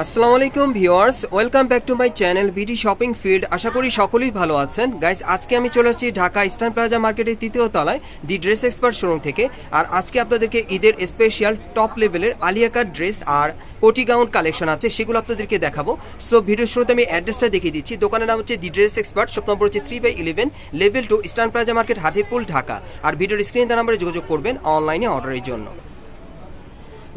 আসসালামু আলাইকুম viewers, welcome back to my channel BD shopping field আশা করি সকলেই ভালো আছেন। গাইস, আজকে আমি চলে আসছি ঢাকা ইস্টার্ন প্লাজা মার্কেটের তৃতীয় তলায়, দি ড্রেস এক্সপার্ট শোরুম থেকে। আর আজকে আপনাদেরকে ঈদের স্পেশাল টপ লেভেলের আলিয়াকার ড্রেস আর কোটি গাউন কালেকশন আছে, সেগুলো আপনাদেরকে দেখাবো। সো ভিডিও শুরুতে আমি অ্যাড্রেসটা দেখিয়ে দিচ্ছি। দোকানের নাম হচ্ছে the dress expert shop number হচ্ছে three by eleven level two eastern plaza market Hatirpool, Dhaka. আর ভিডিওর স্ক্রিন তার নাম্বারে যোগাযোগ করবেন অনলাইনে অর্ডারের জন্য।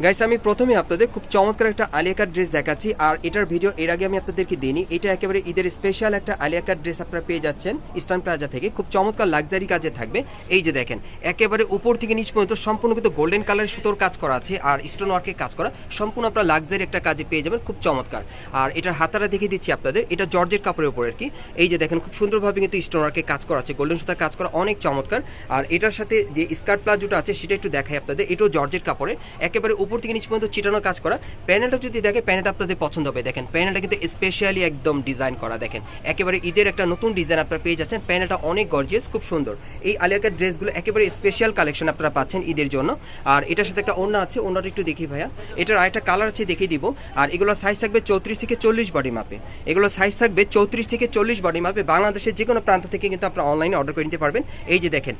গাইস আমি প্রথমে আপনাদের খুব চমৎকার একটা আলিয়াকার ড্রেস দেখাচ্ছি। আর এটার ভিডিও এর আগে আমি আপনাদেরকে দিইনি। এটা একেবারে ঈদের স্পেশাল একটা আলিয়াকার ড্রেস আপনারা পেয়ে যাচ্ছেন ইস্টার্ন প্লাজা থেকে। খুব চমৎকার লাক্সারি কাজে থাকবে। এই যে দেখেন, একেবারে উপর থেকে নিচ পর্যন্ত সম্পূর্ণ কিন্তু গোল্ডেন কালার সুতোর কাজ করা আছে আর স্টোন ওয়ার্কের কাজ করা। সম্পূর্ণ আপনারা লাক্সারি একটা কাজে পেয়ে যাবেন। খুব চমৎকার। আর এটার হাতারা দেখিয়ে দিচ্ছি আপনাদের। এটা জর্জের কাপড়ের উপর আর কি এই যে দেখেন, খুব সুন্দরভাবে কিন্তু স্টোন ওয়ার্কের কাজ করা আছে। গোল্ডেন সুতার কাজ করা অনেক চমৎকার। আর এটার সাথে যে স্কার্ট প্লাজোটা আছে, সেটা একটু দেখাই আপনাদের। এটাও জর্জের কাপড়ে একেবারে উপর থেকে নিচ পর্যন্ত চিটানো কাজ করা। প্যানেলটা যদি দেখে, প্যানেলটা আপনাদের পছন্দ হবে। দেখেন, প্যানেলটা কিন্তু স্পেশালি একদম ডিজাইন করা। দেখেন, একেবারে ঈদের একটা নতুন ডিজাইন আপনারা পেয়ে যাচ্ছেন। প্যানেলটা অনেক গর্জিয়াস খুব সুন্দর। এই আলিয়াকার ড্রেসগুলো একেবারে স্পেশাল কালেকশন আপনারা পাচ্ছেন ঈদের জন্য। আর এটার সাথে একটা ওড়না আছে, ওড়নাটা একটু দেখি ভাইয়া। এটার আরেকটা কালার আছে, দেখিয়ে দিব। আর এগুলোর সাইজ থাকবে চৌত্রিশ থেকে চল্লিশ বডি মাপে এগুলো সাইজ থাকবে চৌত্রিশ থেকে চল্লিশ বডি মাপে বাংলাদেশের যে কোনো প্রান্ত থেকে কিন্তু আপনারা অনলাইনে অর্ডার করে নিতে পারবেন। এই যে দেখেন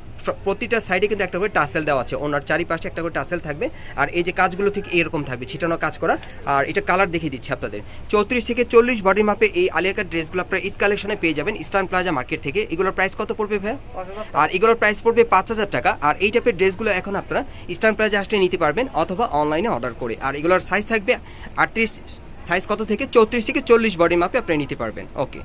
প্রতিটা সাইডে কিন্তু একটা করে টাসেল দেওয়া আছে। ওনার চারিপাশে একটা করে টাসেল থাকবে। আর এই যে কাজগুলো ঠিক এরকম থাকবে, ছিটানো কাজ করা। আর এটা কালার দেখিয়ে দিচ্ছি আপনাদের। চৌত্রিশ থেকে চল্লিশ বডি মাপে এই আলিয়াকার ড্রেসগুলো আপনারা ঈদ কালেকশনে পেয়ে যাবেন ইস্টার্ন প্লাজা মার্কেট থেকে। এগুলোর প্রাইস কত পড়বে ভাই আর এগুলোর প্রাইস পড়বে পাঁচ হাজার টাকা। আর এই টাইপের ড্রেসগুলো এখন আপনারা ইস্টার্ন প্লাজা আসলে নিতে পারবেন অথবা অনলাইনে অর্ডার করে। আর এগুলোর সাইজ থাকবে আটত্রিশ সাইজ কত থেকে? চৌত্রিশ থেকে চল্লিশ বডি মাপে আপনি নিতে পারবেন। ওকে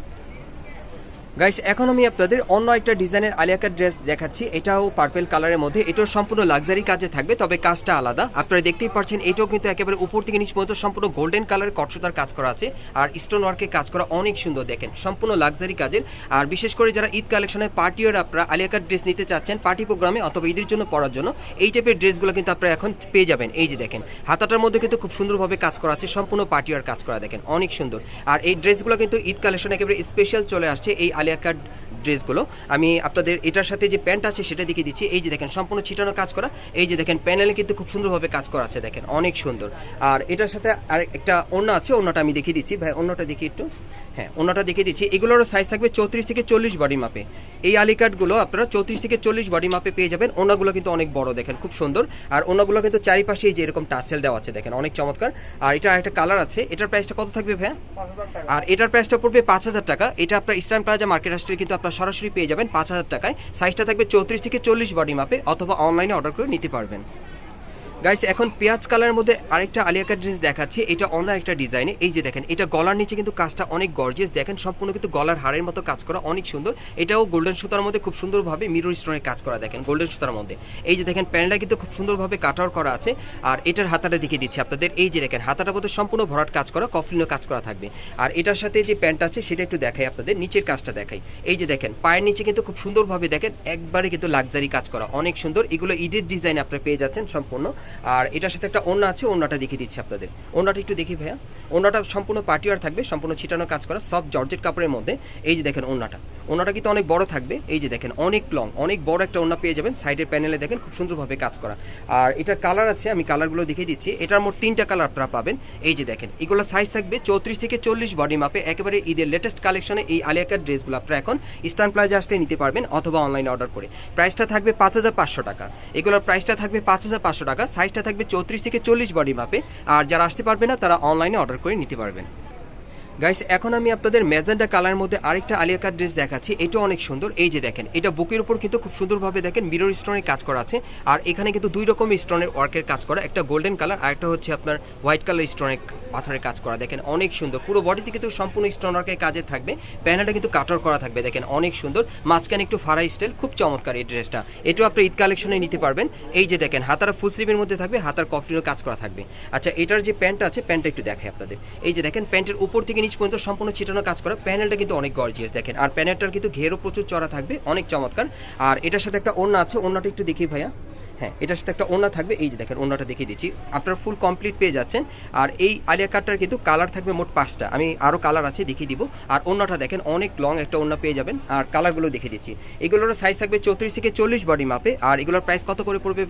গাইস এখন আমি আপনাদের অন্য একটা ডিজাইনের আলিয়াকার ড্রেস দেখাচ্ছি। এটাও পার্পেল কালারের মধ্যে। এটাও সম্পূর্ণ লাক্সারি কাজে থাকবে, তবে কাজটা আলাদা। আপনারা দেখতেই পাচ্ছেন, এটাও কিন্তু একেবারে উপর থেকে নিচ পর্যন্ত সম্পূর্ণ গোল্ডেন কালারের কটসুতার কাজ করা আছে। আর স্টোন ওয়ার্কে কাজ করা অনেক সুন্দর, দেখেন, সম্পূর্ণ লাক্সারি কাজের। আর বিশেষ করে যারা ঈদ কালেকশনের পার্টিওর আপনারা আলিয়াকার ড্রেস নিতে চাচ্ছেন পার্টি প্রোগ্রামে অথবা ঈদের জন্য পরার জন্য, এই টাইপের ড্রেসগুলো কিন্তু আপনারা এখন পেয়ে যাবেন। এই যে দেখেন, হাতাটার মধ্যে কিন্তু খুব সুন্দরভাবে কাজ করা আছে, সম্পূর্ণ পার্টিওর কাজ করা, দেখেন, অনেক সুন্দর। আর এই ড্রেসগুলো কিন্তু ঈদ কালেকশন একেবারে স্পেশাল চলে আসছে, এই আলিয়াকার ড্রেসগুলো। আমি আপনাদের এটার সাথে যে প্যান্ট আছে সেটা দেখিয়ে দিচ্ছি। এই যে দেখেন, সম্পূর্ণ ছিটানো কাজ করা। এই যে দেখেন, প্যানেলে কিন্তু খুব সুন্দরভাবে কাজ করা আছে, দেখেন, অনেক সুন্দর। আর এটার সাথে আর একটা ওড়না আছে, ওড়নাটা আমি দেখিয়ে দিচ্ছি। ভাই অন্যটা দেখি একটু। হ্যাঁ ওনাটা দেখিয়ে দিচ্ছি। এগুলোর সাইজ থাকবে চৌত্রিশ থেকে চল্লিশ বডি মাপে এই আলি কার্ডগুলো আপনারা চৌত্রিশ থেকে চল্লিশ বডি মাপে পেয়ে যাবেন। ওনাগুলো কিন্তু অনেক বড় দেখেন খুব সুন্দর। আর ওনাগুলো কিন্তু চারিপাশে এই যে এরকম টাসেল দেওয়া আছে দেখেন অনেক চমৎকার। আর এটা একটা কালার আছে। এটার প্রাইসটা কত থাকবে ভাইয়া? আর এটার প্রাইসটা পড়বে পাঁচ হাজার টাকা। এটা আপনার ইস্টার্ন প্লাজা মার্কেট আসলে কিন্তু আপনার সরাসরি পেয়ে যাবেন পাঁচ হাজার টাকায়। সাইজটা থাকবে চৌত্রিশ থেকে চল্লিশ বডি মাপে অথবা অনলাইনে অর্ডার করে নিতে পারবেন। গাইস এখন পেঁয়াজ কালারের মধ্যে আরেকটা আলিয়াকার ড্রেস দেখাচ্ছে। এটা অন্য একটা ডিজাইনে এই যে দেখেন, এটা গলার নিচে কিন্তু কাজটা অনেক গর্জিয়াস দেখেন, সম্পূর্ণ কিন্তু গলার হারের মতো কাজ করা, অনেক সুন্দর। এটাও গোল্ডেন সুতার মধ্যে খুব সুন্দরভাবে মিরর স্টোনের কাজ করা দেখেন গোল্ডেন সুতার মধ্যে। এই যে দেখেন প্যান্টটা কিন্তু খুব সুন্দরভাবে কাটার করা আছে। আর এটার হাতাটা দেখিয়ে দিচ্ছি আপনাদের। এই যে দেখেন হাতাটা মধ্যে সম্পূর্ণ ভরাট কাজ করা, কফলিনো কাজ করা থাকবে। আর এটার সাথে যে প্যান্ট আছে, সেটা একটু দেখাই আপনাদের। নিচের কাজটা দেখাই। এই যে দেখেন, পায়ের নিচে কিন্তু খুব সুন্দরভাবে দেখেন, একবারে কিন্তু লাক্সারি কাজ করা, অনেক সুন্দর। এগুলো ইডের ডিজাইন আপনারা পেয়ে যাচ্ছেন সম্পূর্ণ। আর এটার সাথে একটা ওড়না আছে, ওড়নাটা দেখিয়ে দিচ্ছি আপনাদের। ওড়নাটা একটু দেখি ভাইয়া। অন্যটা সম্পূর্ণ পার্টিওয়ার থাকবে, সম্পূর্ণ ছিটানো কাজ করা, সব জর্জেট কাপড়ের মধ্যে। এই যে দেখেন ওড়নাটা। ওড়নাটা কিন্তু অনেক বড় থাকবে। এই যে দেখেন, অনেক লং অনেক বড় একটা ওড়না পেয়ে যাবেন। সাইডের প্যানেলে দেখেন, খুব সুন্দরভাবে কাজ করা। আর এটার কালার আছে, আমি কালারগুলো দেখিয়ে দিচ্ছি। এটার মোট তিনটা কালার আপনারা পাবেন। এই যে দেখেন এগুলো সাইজ থাকবে চৌত্রিশ থেকে চল্লিশ বডি মাপে একেবারে ঈদের লেটেস্ট কালেকশনে এই আলিয়াকার ড্রেসগুলো আপনারা এখন ইস্টার্ন প্লাজা আসলে নিতে পারবেন অথবা অনলাইনে অর্ডার করে। প্রাইসটা থাকবে পাঁচ হাজার পাঁচশো টাকা। এগুলোর প্রাইসটা থাকবে পাঁচ হাজার পাঁচশো টাকা। সাইজটা থাকবে চৌত্রিশ থেকে চল্লিশ বডি মাপে আর যারা আসতে পারবে না, তারা অনলাইনে অর্ডার করে নিতে পারবেন। গাইস এখন আমি আপনাদের ম্যাজেন্টা কালার মধ্যে আরেকটা আলিয়া আলিয়াকার ড্রেস দেখাচ্ছি। এটা অনেক সুন্দর। এই যে দেখেন, এটা বুকের উপর কিন্তু খুব সুন্দরভাবে দেখেন মিরর স্টোনের কাজ করা আছে। আর এখানে কিন্তু দুই রকমের স্টোনের ওয়ার্কের কাজ করা। একটা গোল্ডেন কালার আর একটা হচ্ছে আপনার হোয়াইট কালার স্টোনের পাথরের কাজ করা। দেখেন, অনেক সুন্দর। পুরো বডিতে কিন্তু সম্পূর্ণ স্টোন ওয়ার্কের কাজে থাকবে। প্যানেলটা কিন্তু কাটর করা থাকবে। দেখেন, অনেক সুন্দর। মাঝখানে একটু ফারাই স্টাইল খুব চমৎকার এই ড্রেসটা এটাও আপনি ঈদ কালেকশনে নিতে পারবেন। এই যে দেখেন, হাতার ফুল স্লিভের মধ্যে থাকবে, হাতার কফলিনও কাজ করা থাকবে। আচ্ছা এটার যে প্যান্টটা আছে প্যান্টটা একটু দেখাই আপনাদের। এই যে দেখেন প্যান্টের উপর থেকে পর্যন্ত সম্পূর্ণ ছিটানো কাজ করা। প্যানেলটা কিন্তু অনেক গর্জিয়াস দেখেন। আর প্যানেলটার কিন্তু ঘেরও প্রচুর চড়া থাকবে, অনেক চমৎকার। আর এটার সাথে একটা অন্য আছে অন্যটা একটু দেখি ভাইয়া। হ্যাঁ এটার সাথে একটা ওনা থাকবে। এই যে দেখেন ওনাটা দেখিয়ে দিচ্ছি। আপনারা ফুল কমপ্লিট পেয়ে যাচ্ছেন। আর এই আলিয়া কাটটার কিন্তু কালার থাকবে মোট পাঁচটা। আমি আরও কালার আছে, দেখিয়ে দিব। আর ওনাটা দেখেন, অনেক লং একটা ওনা পেয়ে যাবেন। আর কালারগুলো দেখিয়ে দিচ্ছি। এগুলোর সাইজ থাকবে চৌত্রিশ থেকে চল্লিশ বডি মাপে আর এগুলোর প্রাইস কত করে পড়বে?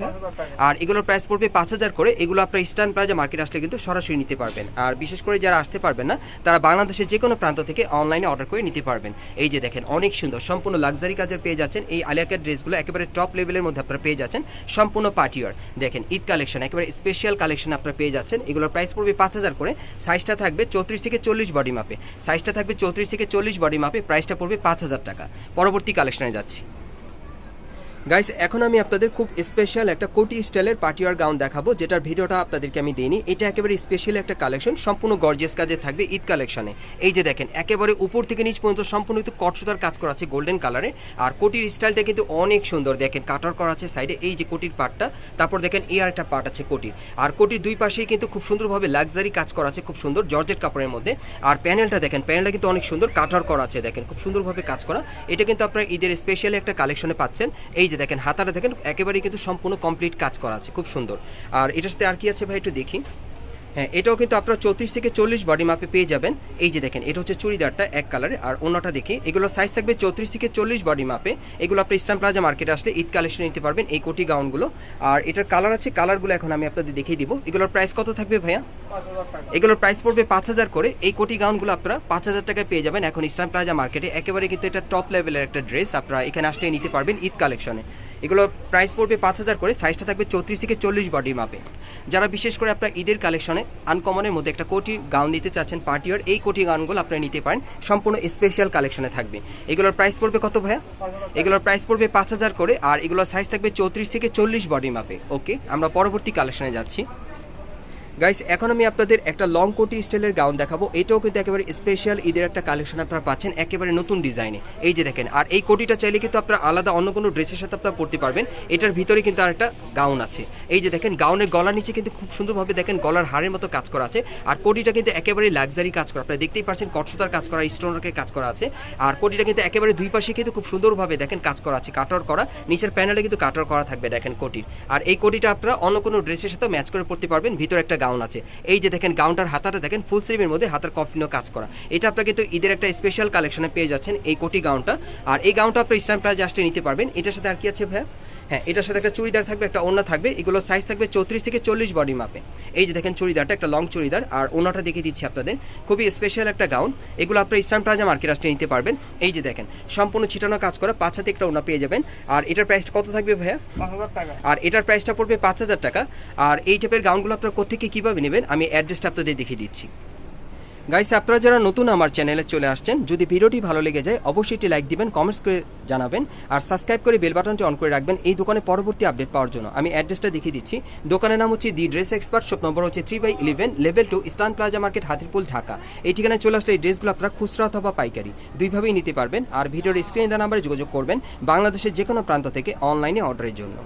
আর এগুলোর প্রাইস পড়বে পাঁচ হাজার করে। এগুলো আপনার ইস্টার্ন প্লাজা মার্কেট আসলে কিন্তু সরাসরি নিতে পারবেন। আর বিশেষ করে যারা আসতে পারবেন না, তারা বাংলাদেশের যে কোনো প্রান্ত থেকে অনলাইনে অর্ডার করে নিতে পারবেন। এই যে দেখেন, অনেক সুন্দর, সম্পূর্ণ লাক্সারি কাজের পেয়ে যাচ্ছেন। এই আলিয়া আলিয়াকের ড্রেসগুলো একেবারে টপ লেভেলের মধ্যে আপনারা পেয়ে যাচ্ছেন। সম্পূর্ণ পার্টিওয়ার দেখেন ইট কালেকশন, একেবারে স্পেশাল কালেকশন আপনারা পেয়ে যাচ্ছেন। এগুলোর প্রাইস পড়বে পাঁচ হাজার করে। সাইজটা থাকবে চৌত্রিশ থেকে চল্লিশ বডি মাপে সাইজটা থাকবে চৌত্রিশ থেকে চল্লিশ বডি মাপে প্রাইসটা পড়বে পাঁচ হাজার টাকা। পরবর্তী কালেকশনে যাচ্ছি। গাইস এখন আমি আপনাদের খুব স্পেশাল একটা কোটি স্টাইলের পার্টিওয়ার গাউন দেখাবো, যেটার ভিডিওটা আপনাদেরকে আমি দিইনি। এটা একেবারে স্পেশাল একটা কালেকশন সম্পূর্ণ গর্জিয়াস কাজে থাকবে ঈদ কালেকশনে এই যে দেখেন, একেবারে উপর থেকে নিচ পর্যন্ত সম্পূর্ণ কিন্তু কটসুতার কাজ করা আছে গোল্ডেন কালারে আর কোটির স্টাইলটা কিন্তু অনেক সুন্দর। দেখেন, কাটার করা আছে সাইডে এই যে কোটির পার্টটা তারপর দেখেন, এই আরেকটা পার্ট আছে কোটির। আর কোটির দুই পাশেই কিন্তু খুব সুন্দরভাবে লাক্সারি কাজ করা আছে, খুব সুন্দর জর্জেট কাপড়ের মধ্যে। আর প্যানেলটা দেখেন, প্যানেলটা কিন্তু অনেক সুন্দর, কাটার করা আছে, দেখেন, খুব সুন্দরভাবে কাজ করা। এটা কিন্তু আপনারা ঈদের স্পেশালি একটা কালেকশনে পাচ্ছেন। এই যে দেখেন, হাতাটা দেখেন, একেবারেই কিন্তু সম্পূর্ণ কমপ্লিট কাজ করা আছে। খুব সুন্দর। আর এটার সাথে আর কি আছে ভাই, একটু দেখি। হ্যাঁ এটাও কিন্তু আপনারা চৌত্রিশ থেকে চল্লিশ বডি মাপে পেয়ে যাবেন। এই যে দেখেন, এটা হচ্ছে চুড়িদারটা এক কালারে আর অন্যটা দেখি, এগুলো সাইজ থাকবে চৌত্রিশ থেকে চল্লিশ বডি মাপে এগুলো আপনি ইস্টার্ন প্লাজা মার্কেটে আসলে ঈদ কালেকশন নিতে পারবেন এই কোটি গাউনগুলো আর এটার কালার আছে কালারগুলো এখন আমি আপনাদের দেখিয়ে দিব। এগুলোর প্রাইস কত থাকবে ভাইয়া? এগুলোর প্রাইস পড়বে পাঁচ হাজার করে। এই কোটি গাউনগুলো আপনারা পাঁচ হাজার টাকায় পেয়ে যাবেন এখন ইস্টার্ন প্লাজা মার্কেটে একেবারে কিন্তু এটা টপ লেভেলের একটা ড্রেস আপনারা এখানে আসলে নিতে পারবেন ঈদ কালেকশনে। এগুলো প্রাইস পড়বে পাঁচ হাজার করে সাইজটা থাকবে চৌত্রিশ থেকে চল্লিশ বডির মাপে যারা বিশেষ করে আপনার ঈদের কালেকশনে আনকমনের মধ্যে একটা কোটি গাউন নিতে চাচ্ছেন পার্টিওর এই কোটি গাউনগুলো আপনারা নিতে পারেন, সম্পূর্ণ স্পেশাল কালেকশনে থাকবে। এগুলোর প্রাইস পড়বে কত ভাইয়া? এগুলোর প্রাইস পড়বে পাঁচ হাজার করে, আর এগুলোর সাইজ থাকবে চৌত্রিশ থেকে চল্লিশ বডি মাপে ওকে আমরা পরবর্তী কালেকশনে যাচ্ছি। গাইস এখন আমি আপনাদের একটা লং কোটি স্টাইলের গাউন দেখাবো। এটাও কিন্তু একেবারে স্পেশাল ঈদের একটা কালেকশন আপনারা পাচ্ছেন, একেবারে নতুন ডিজাইনে এই যে দেখেন, আর এই কোটিটা চাইলে কিন্তু আপনারা আলাদা অন্য কোনো ড্রেসের সাথে আপনারা পড়তে পারবেন। এটার ভিতরে কিন্তু আর একটা গাউন আছে। এই যে দেখেন গাউনের গলার নিচে কিন্তু খুব সুন্দরভাবে দেখেন, গলার হাড়ের মতো কাজ করা আছে। আর কোটিটা কিন্তু একেবারে লাক্সারি কাজ করা। আপনারা দেখতেই পাচ্ছেন, কটসুতার কাজ করা স্টোনারকে কাজ করা আছে। আর কোটিটা কিন্তু একেবারে দুই পাশে কিন্তু খুব সুন্দরভাবে দেখেন, কাজ করা আছে কাটার করা। নিচের প্যানেলে কিন্তু কাটর করা থাকবে, দেখেন কোটির আর এই কোটিটা আপনারা অন্য কোনো ড্রেসের সাথে ম্যাচ করে পড়তে পারবেন। ভিতরে একটা গাউন আছে। এই যে দেখেন গাউনটার হাতাটা দেখেন ফুল স্লিভের মধ্যে হাতার কফিনও কাজ করা। এটা আপনার কিন্তু ঈদের একটা স্পেশাল কালেকশনে পেয়ে যাচ্ছেন এই কোটি গাউনটা আর এই গাউনটা আপনি ইসলাম প্রাইজে আসলে নিতে পারবেন। এটার সাথে আর কি আছে ভাইয়া? হ্যাঁ এটার সাথে একটা চুড়িদার থাকবে একটা ওনা থাকবে এগুলো সাইজ থাকবে চৌত্রিশ থেকে চল্লিশ বডি মাপে এই যে দেখেন চুড়িদারটা একটা লং চুড়িদার আর ওনাটা দেখিয়ে দিচ্ছি আপনাদের। খুবই স্পেশাল একটা গাউন এগুলো আপনার ইসলাম প্লাজা মার্কেট আসলে নিতে পারবেন। এই যে দেখেন সম্পূর্ণ ছিটানো কাজ করা পাঁচ হাতে একটা ওনা পেয়ে যাবেন। আর এটার প্রাইস কত থাকবে ভাইয়া? আর এটার প্রাইসটা পড়বে পাঁচ হাজার টাকা। আর এই টাইপের গাউনগুলো আপনারা কোথেকে কীভাবে নেবেন আমি অ্যাড্রেসটা আপনাদের দেখিয়ে দিচ্ছি। গাইস আপনারা যারা নতুন আমার চ্যানেলে চলে আসছেন, যদি ভিডিওটি ভালো লেগে যায়, অবশ্যই একটি লাইক দিবেন কমেন্টস করে জানাবেন, আর সাবস্ক্রাইব করে বেল বাটনটি অন করে রাখবেন এই দোকানে পরবর্তী আপডেট পাওয়ার জন্য। আমি অ্যাড্রেসটা দেখিয়ে দিচ্ছি। দোকানের নাম হচ্ছে the dress expert shop number হচ্ছে three by eleven level two eastern plaza market Hatirpool Dhaka এই ঠিকানায় চলে আসলে এই ড্রেসগুলো আপনারা খুচরা অথবা পাইকারি দুইভাবেই নিতে পারবেন। আর ভিডিওর স্ক্রিনে দেওয়া নাম্বারে যোগাযোগ করবেন বাংলাদেশের যে কোনো প্রান্ত থেকে অনলাইনে অর্ডারের জন্য।